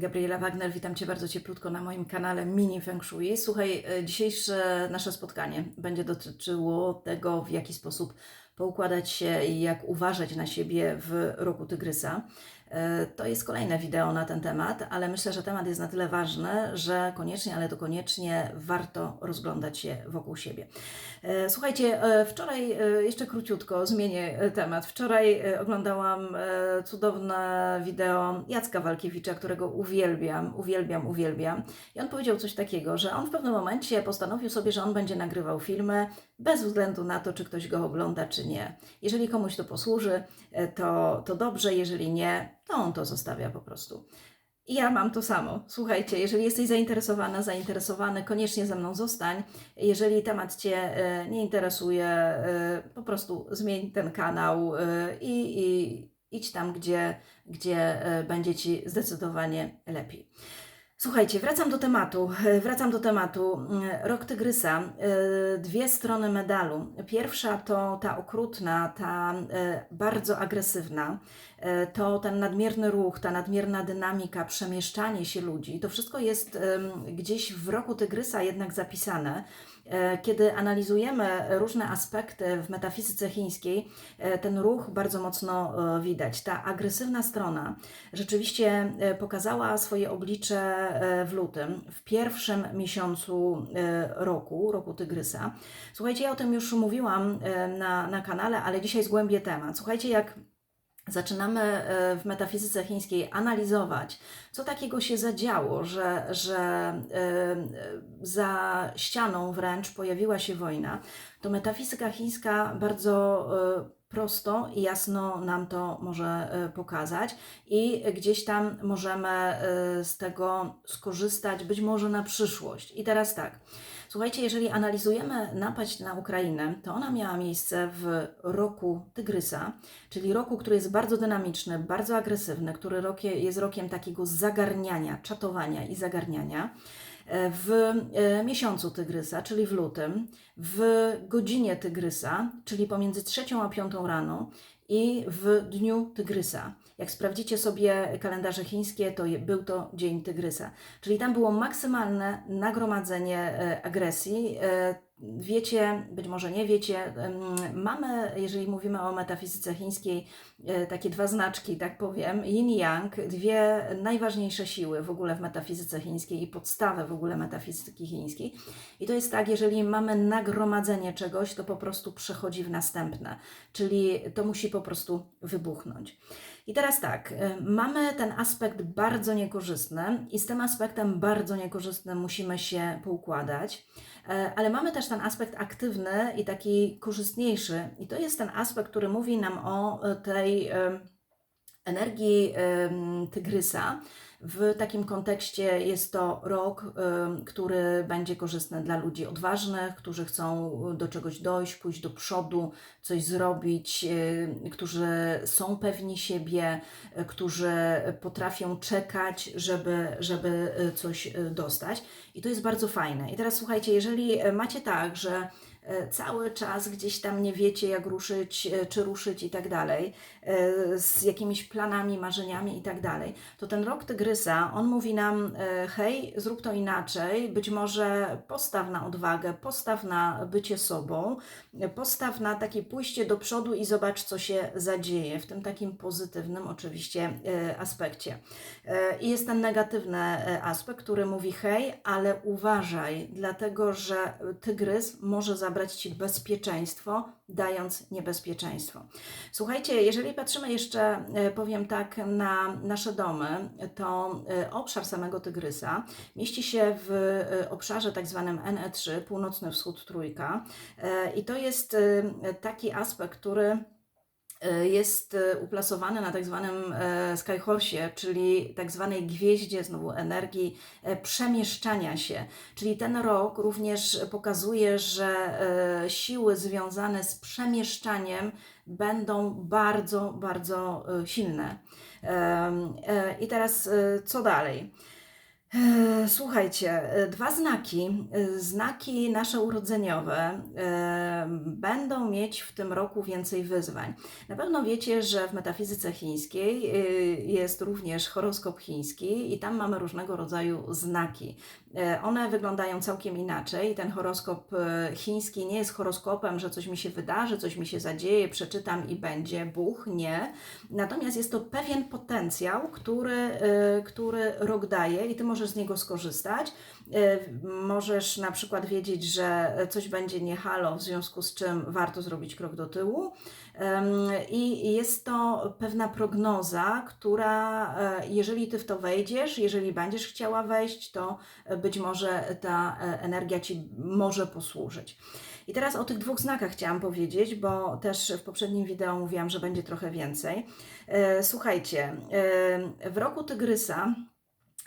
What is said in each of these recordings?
Gabriela Wagner, witam Cię bardzo cieplutko na moim kanale Mini Feng Shui. Słuchaj, e, dzisiejsze nasze spotkanie będzie dotyczyło tego, w jaki sposób poukładać się i jak uważać na siebie w roku Tygrysa. E, To jest kolejne wideo na ten temat, ale myślę, że temat jest na tyle ważny, że koniecznie, ale to koniecznie warto rozglądać się wokół siebie. E, Słuchajcie, e, wczoraj jeszcze króciutko zmienię temat. Wczoraj oglądałam cudowne wideo Jacka Walkiewicza, którego uwielbiam, uwielbiam, uwielbiam. I on powiedział coś takiego, że on w pewnym momencie postanowił sobie, że on będzie nagrywał filmy bez względu na to, czy ktoś go ogląda, czy nie. Jeżeli komuś to posłuży, to, to dobrze, jeżeli nie, to on to zostawia po prostu. Ja mam to samo. Słuchajcie, jeżeli jesteś zainteresowana, zainteresowany, koniecznie ze mną zostań. Jeżeli temat Cię e, nie interesuje, e, po prostu zmień ten kanał e, i, i idź tam, gdzie, gdzie będzie Ci zdecydowanie lepiej. Słuchajcie, wracam do tematu. Wracam do tematu. Mm, Rok Tygrysa. Dwie strony medalu. Pierwsza to ta okrutna, ta bardzo agresywna. E, To ten nadmierny ruch, ta nadmierna dynamika, przemieszczanie się ludzi. To wszystko jest gdzieś w roku Tygrysa jednak zapisane. E, Kiedy analizujemy różne aspekty w metafizyce chińskiej, e, ten ruch bardzo mocno widać. Ta agresywna strona rzeczywiście pokazała swoje oblicze w lutym, w pierwszym miesiącu roku, roku Tygrysa. Słuchajcie, ja o tym już mówiłam na, na kanale, ale dzisiaj zgłębię temat. Słuchajcie, jak zaczynamy e, w metafizyce chińskiej analizować, co takiego się zadziało, że, że e, za ścianą wręcz pojawiła się wojna, to metafizyka chińska bardzo e, prosto i jasno nam to może e, pokazać i gdzieś tam możemy e, z tego skorzystać, być może na przyszłość. I teraz tak. Słuchajcie, jeżeli analizujemy napaść na Ukrainę, to ona miała miejsce w roku Tygrysa, czyli roku, który jest bardzo dynamiczny, bardzo agresywny, który jest rokiem takiego zagarniania, czatowania i zagarniania. E, W e, miesiącu Tygrysa, czyli w lutym, w godzinie Tygrysa, czyli pomiędzy trzecią a piątą rano i w dniu Tygrysa. Jak sprawdzicie sobie kalendarze chińskie, to był to dzień Tygrysa. Czyli tam było maksymalne nagromadzenie e, agresji. Wiecie, być może nie wiecie, mamy, jeżeli mówimy o metafizyce chińskiej, e, takie dwa znaczki, tak powiem, yin i yang, dwie najważniejsze siły w ogóle w metafizyce chińskiej i podstawę w ogóle metafizyki chińskiej. I to jest tak, jeżeli mamy nagromadzenie czegoś, to po prostu przechodzi w następne, czyli to musi po prostu wybuchnąć. I teraz tak, y, mamy ten aspekt bardzo niekorzystny i z tym aspektem bardzo niekorzystnym musimy się poukładać, E, ale mamy też ten aspekt aktywny i taki korzystniejszy i to jest ten aspekt, który mówi nam o e, tej energii tygrysa. W takim kontekście jest to rok, em, który będzie korzystny dla ludzi odważnych, którzy chcą do czegoś dojść, pójść do przodu, coś zrobić, e, którzy są pewni siebie, którzy potrafią czekać, żeby, żeby coś dostać. I to jest bardzo fajne. I teraz słuchajcie, jeżeli macie tak, że cały czas gdzieś tam nie wiecie, jak ruszyć, e, czy ruszyć i tak dalej, e, z jakimiś planami, marzeniami i tak dalej, to ten rok Tygrysa, on mówi nam, e, hej, zrób to inaczej, być może postaw na odwagę, postaw na bycie sobą, e, postaw na takie pójście do przodu i zobacz, co się zadzieje, w tym takim pozytywnym oczywiście e, aspekcie. E, I jest ten negatywny e, aspekt, który mówi hej, ale uważaj, dlatego że tygrys może zabrać Ci bezpieczeństwo, dając niebezpieczeństwo. Słuchajcie, jeżeli patrzymy jeszcze, e, powiem tak, na nasze domy, to e, obszar samego tygrysa mieści się w e, obszarze tak zwanym NE3, północny wschód trójka. I to jest taki aspekt, który jest e, uplasowany na tak zwanym e, Skyhorsie, czyli tak zwanej gwieździe znowu energii e, przemieszczania się. Czyli ten rok również pokazuje, że e, siły związane z przemieszczaniem będą bardzo, bardzo e, silne. E, I teraz e, co dalej? E, Słuchajcie, e, dwa znaki, e, znaki nasze urodzeniowe będą mieć w tym roku więcej wyzwań. Na pewno wiecie, że w metafizyce chińskiej jest również horoskop chiński i tam mamy różnego rodzaju znaki. One wyglądają całkiem inaczej. Ten horoskop chiński nie jest horoskopem, że coś mi się wydarzy, coś mi się zadzieje, przeczytam i będzie Buch. Nie. Natomiast jest to pewien potencjał, który, który rok daje i ty możesz z niego skorzystać. E, Możesz na przykład wiedzieć, że coś będzie nie halo, w związku z czym warto zrobić krok do tyłu. I jest to pewna prognoza, która, e, jeżeli ty w to wejdziesz, jeżeli będziesz chciała wejść, to być może ta e, energia ci może posłużyć. I teraz o tych dwóch znakach chciałam powiedzieć, bo też w poprzednim wideo mówiłam, że będzie trochę więcej. Słuchajcie, w roku Tygrysa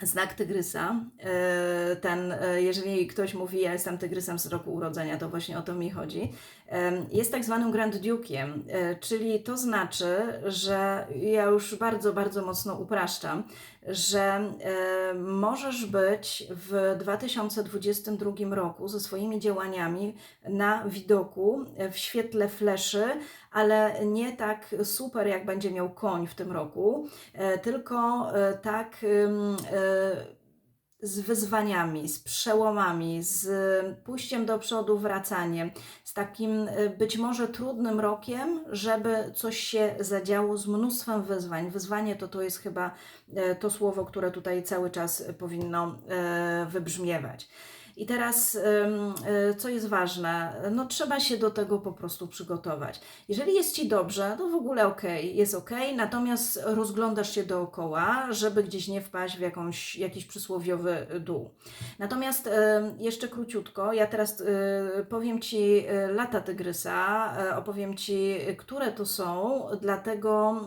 Znak tygrysa, e, ten, e, jeżeli ktoś mówi, ja jestem tygrysem z roku urodzenia, to właśnie o to mi chodzi, em, jest tak zwanym Grand Duke'iem, e, czyli to znaczy, że ja już bardzo, bardzo mocno upraszczam, że e, możesz być w 2022 roku ze swoimi działaniami na widoku, e, w świetle fleszy, ale nie tak super, jak będzie miał koń w tym roku, e, tylko tak z wyzwaniami, z przełomami, z pójściem do przodu, wracaniem, z takim e, być może trudnym rokiem, żeby coś się zadziało z mnóstwem wyzwań. Wyzwanie to to jest chyba e, to słowo, które tutaj cały czas powinno e, wybrzmiewać. I teraz, y, co jest ważne, no trzeba się do tego po prostu przygotować. Jeżeli jest Ci dobrze, to w ogóle ok, jest ok, natomiast rozglądasz się dookoła, żeby gdzieś nie wpaść w jakąś, jakiś przysłowiowy dół. Natomiast jeszcze króciutko, ja teraz y, powiem Ci y, lata tygrysa, opowiem Ci, które to są, dlatego,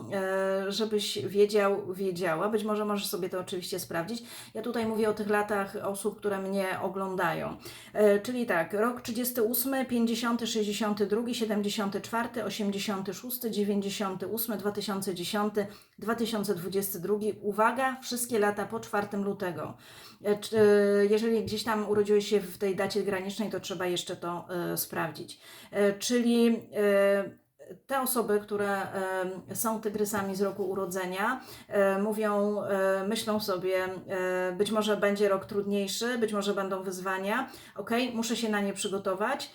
żebyś wiedział, wiedziała. Być może możesz sobie to oczywiście sprawdzić. Ja tutaj mówię o tych latach osób, które mnie oglądają. E, Czyli tak, rok 38, 50, 62, 74, 86, 98, 2010, 2022. Uwaga, wszystkie lata po 4 lutego. E, e, Jeżeli gdzieś tam urodziłeś się w tej dacie granicznej, to trzeba jeszcze to sprawdzić. Czyli te osoby, które są tygrysami z roku urodzenia, mówią, myślą sobie, być może będzie rok trudniejszy, być może będą wyzwania, ok, muszę się na nie przygotować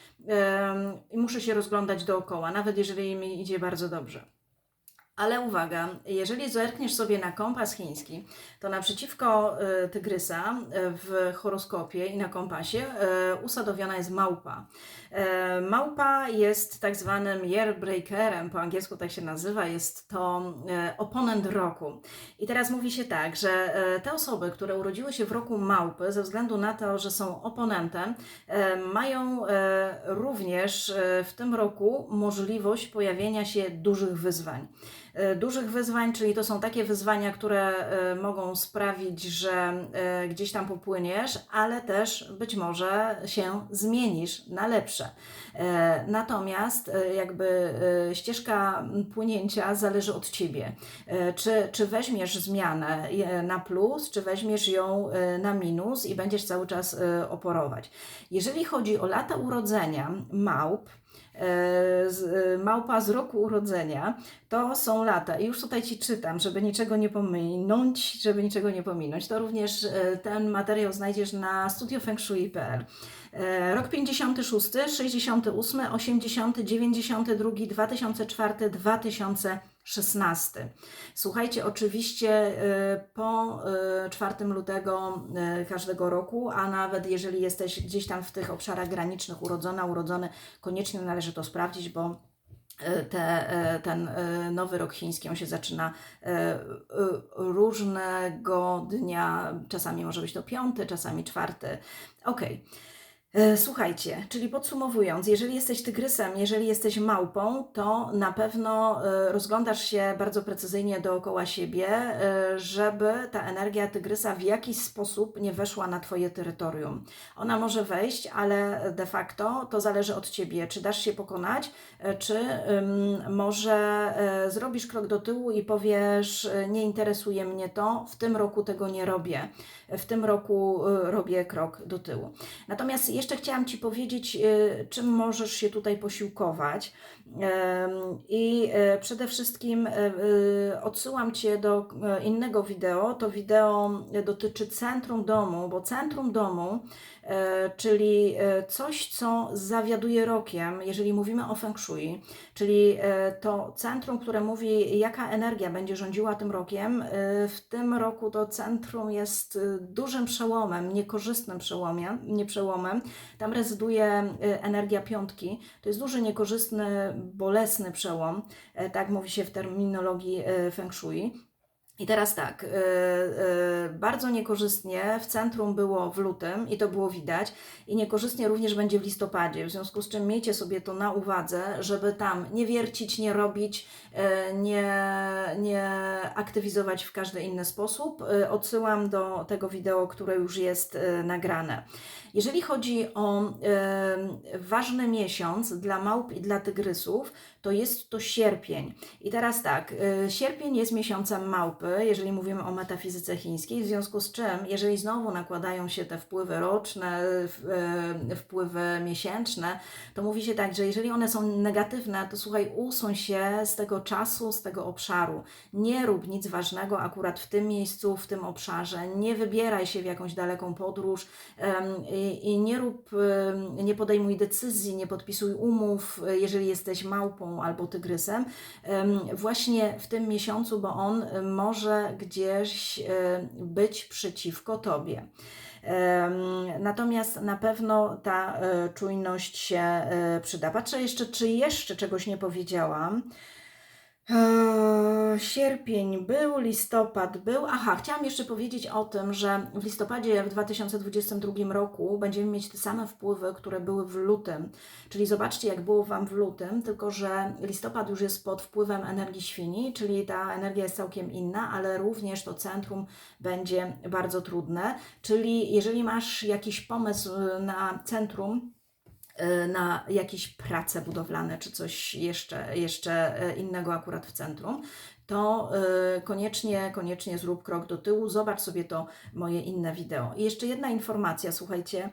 i muszę się rozglądać dookoła, nawet jeżeli mi idzie bardzo dobrze. Ale uwaga, jeżeli zerkniesz sobie na kompas chiński, to naprzeciwko e, tygrysa e, w horoskopie i na kompasie e, usadowiona jest małpa. E, Małpa jest tak zwanym year breakerem, po angielsku tak się nazywa, jest to e, oponent roku. I teraz mówi się tak, że e, te osoby, które urodziły się w roku małpy, ze względu na to, że są oponentem, mają również w tym roku możliwość pojawienia się dużych wyzwań. E, Dużych wyzwań, czyli to są takie wyzwania, które e, mogą sprawić, że e, gdzieś tam popłyniesz, ale też być może się zmienisz na lepsze. Natomiast jakby ścieżka płynięcia zależy od Ciebie. Czy, czy weźmiesz zmianę na plus, czy weźmiesz ją na minus i będziesz cały czas oporować. Jeżeli chodzi o lata urodzenia małp, małpa z roku urodzenia, to są lata. I już tutaj Ci czytam, żeby niczego nie pominąć, żeby niczego nie pominąć. To również e, ten materiał znajdziesz na studiofengshui.pl. E, Rok 56, 68, 80, 92, 2004, 2016. Słuchajcie, oczywiście e, po e, 4 lutego e, każdego roku, a nawet jeżeli jesteś gdzieś tam w tych obszarach granicznych urodzona, urodzony, koniecznie należy to sprawdzić, bo te, ten nowy rok chiński, on się zaczyna różnego dnia, czasami może być to piąty, czasami czwarty. Okej. E, Słuchajcie, czyli podsumowując, jeżeli jesteś tygrysem, jeżeli jesteś małpą, to na pewno e, rozglądasz się bardzo precyzyjnie dookoła siebie, e, żeby ta energia tygrysa w jakiś sposób nie weszła na Twoje terytorium. Ona może wejść, ale de facto to zależy od Ciebie, czy dasz się pokonać, e, czy może e, zrobisz krok do tyłu i powiesz, e, nie interesuje mnie to, w tym roku tego nie robię, w tym roku e, robię krok do tyłu. Natomiast jeszcze chciałam Ci powiedzieć, e, czym możesz się tutaj posiłkować. I e, przede wszystkim e, odsyłam Cię do innego wideo. To wideo dotyczy centrum domu, bo centrum domu, czyli coś, co zawiaduje rokiem, jeżeli mówimy o Feng Shui, czyli to centrum, które mówi, jaka energia będzie rządziła tym rokiem. W tym roku to centrum jest dużym przełomem, niekorzystnym przełomem, nie przełomem. Tam rezyduje e, energia piątki. To jest duży, niekorzystny, bolesny przełom, e, tak mówi się w terminologii e, Feng Shui. I teraz tak, y, y, bardzo niekorzystnie w centrum było w lutym i to było widać, i niekorzystnie również będzie w listopadzie. W związku z czym miejcie sobie to na uwadze, żeby tam nie wiercić, nie robić, y, nie, nie aktywizować w każdy inny sposób. Odsyłam do tego wideo, które już jest nagrane. Jeżeli chodzi o ważny miesiąc dla małp i dla tygrysów, to jest to sierpień. I teraz tak, sierpień jest miesiącem małpy, jeżeli mówimy o metafizyce chińskiej, w związku z czym, jeżeli znowu nakładają się te wpływy roczne, y, wpływy miesięczne, to mówi się tak, że jeżeli one są negatywne, to słuchaj, usuń się z tego czasu, z tego obszaru. Nie rób nic ważnego akurat w tym miejscu, w tym obszarze. Nie wybieraj się w jakąś daleką podróż i, nie rób, nie podejmuj decyzji, nie podpisuj umów, e, jeżeli jesteś małpą albo tygrysem, em, właśnie w tym miesiącu, bo on e, może gdzieś e, być przeciwko tobie. Natomiast na pewno ta e, czujność się e, przyda. Patrzę jeszcze, czy jeszcze czegoś nie powiedziałam. Eee, Sierpień był, listopad był. Aha, chciałam jeszcze powiedzieć o tym, że w listopadzie w 2022 roku będziemy mieć te same wpływy, które były w lutym. Czyli zobaczcie, jak było Wam w lutym, tylko że listopad już jest pod wpływem energii świni, czyli ta energia jest całkiem inna, ale również to centrum będzie bardzo trudne. Czyli jeżeli masz jakiś pomysł na centrum, na jakieś prace budowlane czy coś jeszcze, jeszcze y, innego akurat w centrum, to y, koniecznie, koniecznie zrób krok do tyłu, zobacz sobie to moje inne wideo. I jeszcze jedna informacja, słuchajcie.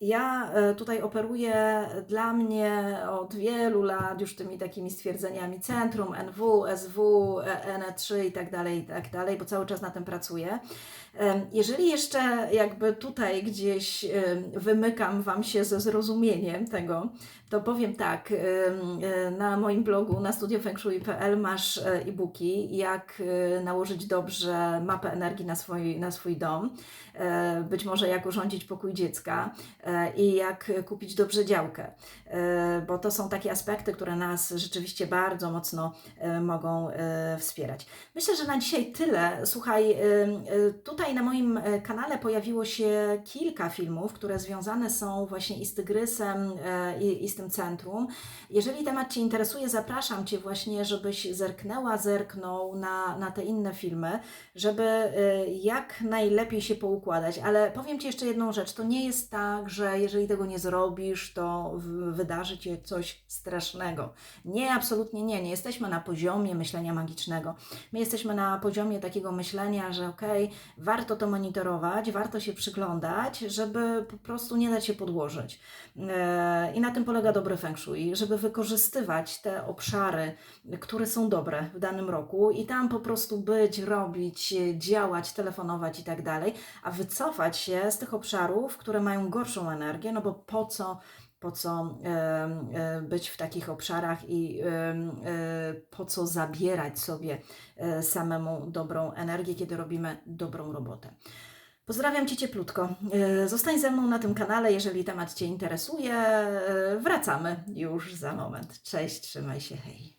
Ja e, tutaj operuję dla mnie od wielu lat już tymi takimi stwierdzeniami centrum, NW, SW, e, NE3 i tak dalej, i tak dalej, bo cały czas na tym pracuję. Jeżeli jeszcze jakby tutaj gdzieś wymykam Wam się ze zrozumieniem tego, to powiem tak, e, na moim blogu na studiofengshui.pl masz e-booki, jak nałożyć dobrze mapę energii na swój, na swój dom, być może jak urządzić pokój dziecka i jak kupić dobrze działkę, e, bo to są takie aspekty, które nas rzeczywiście bardzo mocno e, mogą e, wspierać. Myślę, że na dzisiaj tyle. Słuchaj, tutaj na moim e, kanale pojawiło się kilka filmów, które związane są właśnie i z Tygrysem, e, i, i z tym centrum. Jeżeli temat Cię interesuje, zapraszam Cię właśnie, żebyś zerknęła, zerknął na, na te inne filmy, żeby jak najlepiej się poukładać. Ale powiem Ci jeszcze jedną rzecz. To nie jest tak, że jeżeli tego nie zrobisz, to wydarzy Cię coś strasznego. Nie, absolutnie nie. Nie jesteśmy na poziomie myślenia magicznego. My jesteśmy na poziomie takiego myślenia, że okej, warto to monitorować, warto się przyglądać, żeby po prostu nie dać się podłożyć. E, I na tym polega dobry feng shui, żeby wykorzystywać te obszary, które są dobre w danym roku i tam po prostu być, robić, działać, telefonować i tak dalej, a wycofać się z tych obszarów, które mają gorszą energię, no bo po co po co być w takich obszarach i e, po co zabierać sobie e, samemu dobrą energię, kiedy robimy dobrą robotę. Pozdrawiam Cię cieplutko. E, Zostań ze mną na tym kanale, jeżeli temat Cię interesuje. Wracamy już za moment. Cześć, trzymaj się, hej.